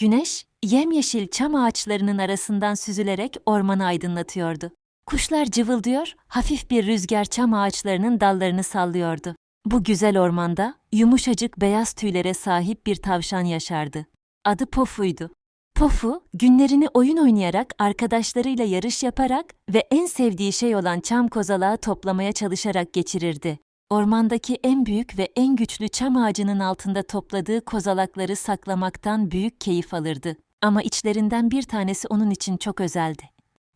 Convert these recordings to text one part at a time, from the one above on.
Güneş, yemyeşil çam ağaçlarının arasından süzülerek ormanı aydınlatıyordu. Kuşlar cıvıldıyor, hafif bir rüzgar çam ağaçlarının dallarını sallıyordu. Bu güzel ormanda yumuşacık beyaz tüylere sahip bir tavşan yaşardı. Adı Pofu'ydu. Pofu, günlerini oyun oynayarak, arkadaşlarıyla yarış yaparak ve en sevdiği şey olan çam kozalağı toplamaya çalışarak geçirirdi. Ormandaki en büyük ve en güçlü çam ağacının altında topladığı kozalakları saklamaktan büyük keyif alırdı. Ama içlerinden bir tanesi onun için çok özeldi.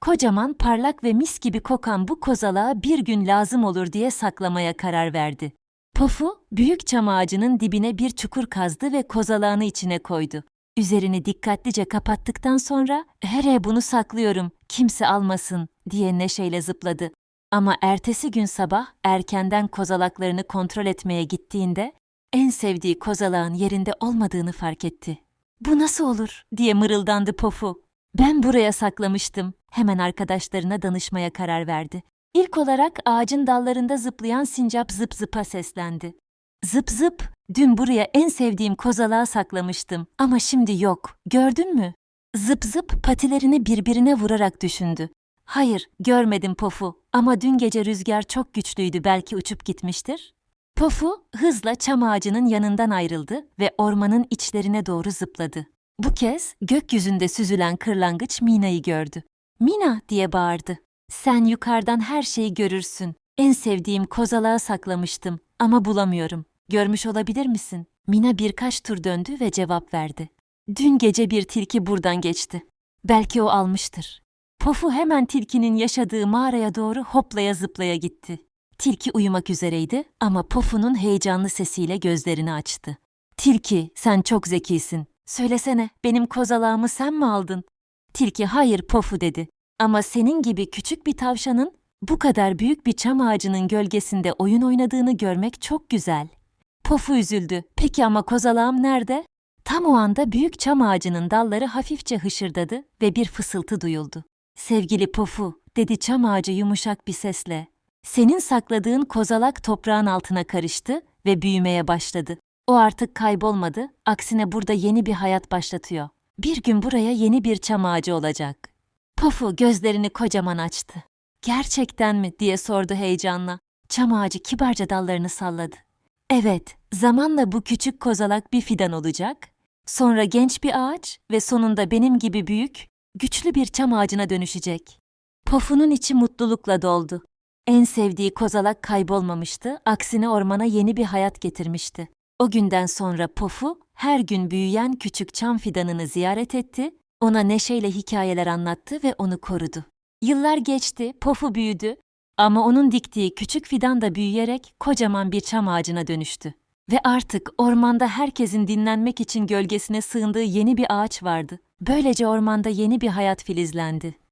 Kocaman, parlak ve mis gibi kokan bu kozalağı bir gün lazım olur diye saklamaya karar verdi. Pofu, büyük çam ağacının dibine bir çukur kazdı ve kozalağını içine koydu. Üzerini dikkatlice kapattıktan sonra, "Here bunu saklıyorum, kimse almasın." diye neşeyle zıpladı. Ama ertesi gün sabah erkenden kozalaklarını kontrol etmeye gittiğinde en sevdiği kozalağın yerinde olmadığını fark etti. "Bu nasıl olur?" diye mırıldandı Pofu. "Ben buraya saklamıştım." Hemen arkadaşlarına danışmaya karar verdi. İlk olarak ağacın dallarında zıplayan sincap zıp zıpa seslendi. Zıp zıp, dün buraya en sevdiğim kozalağı saklamıştım ama şimdi yok. Gördün mü? Zıp zıp patilerini birbirine vurarak düşündü. Hayır, görmedim Pofu ama dün gece rüzgar çok güçlüydü belki uçup gitmiştir. Pofu hızla çam ağacının yanından ayrıldı ve ormanın içlerine doğru zıpladı. Bu kez gökyüzünde süzülen kırlangıç Mina'yı gördü. Mina diye bağırdı. Sen yukarıdan her şeyi görürsün. En sevdiğim kozalağı saklamıştım ama bulamıyorum. Görmüş olabilir misin? Mina birkaç tur döndü ve cevap verdi. Dün gece bir tilki buradan geçti. Belki o almıştır. Pofu hemen tilkinin yaşadığı mağaraya doğru hoplaya zıplaya gitti. Tilki uyumak üzereydi ama Pofu'nun heyecanlı sesiyle gözlerini açtı. Tilki, sen çok zekisin. Söylesene, benim kozalağımı sen mi aldın? Tilki hayır Pofu dedi. Ama senin gibi küçük bir tavşanın bu kadar büyük bir çam ağacının gölgesinde oyun oynadığını görmek çok güzel. Pofu üzüldü. Peki ama kozalağım nerede? Tam o anda büyük çam ağacının dalları hafifçe hışırdadı ve bir fısıltı duyuldu. Sevgili Pofu, dedi çam ağacı yumuşak bir sesle. Senin sakladığın kozalak toprağın altına karıştı ve büyümeye başladı. O artık kaybolmadı, aksine burada yeni bir hayat başlatıyor. Bir gün buraya yeni bir çam ağacı olacak. Pofu gözlerini kocaman açtı. Gerçekten mi diye sordu heyecanla. Çam ağacı kibarca dallarını salladı. Evet, zamanla bu küçük kozalak bir fidan olacak. Sonra genç bir ağaç ve sonunda benim gibi büyük, güçlü bir çam ağacına dönüşecek. Pofu'nun içi mutlulukla doldu. En sevdiği kozalak kaybolmamıştı, aksine ormana yeni bir hayat getirmişti. O günden sonra Pofu her gün büyüyen küçük çam fidanını ziyaret etti, ona neşeyle hikayeler anlattı ve onu korudu. Yıllar geçti, Pofu büyüdü ama onun diktiği küçük fidan da büyüyerek kocaman bir çam ağacına dönüştü. Ve artık ormanda herkesin dinlenmek için gölgesine sığındığı yeni bir ağaç vardı. Böylece ormanda yeni bir hayat filizlendi.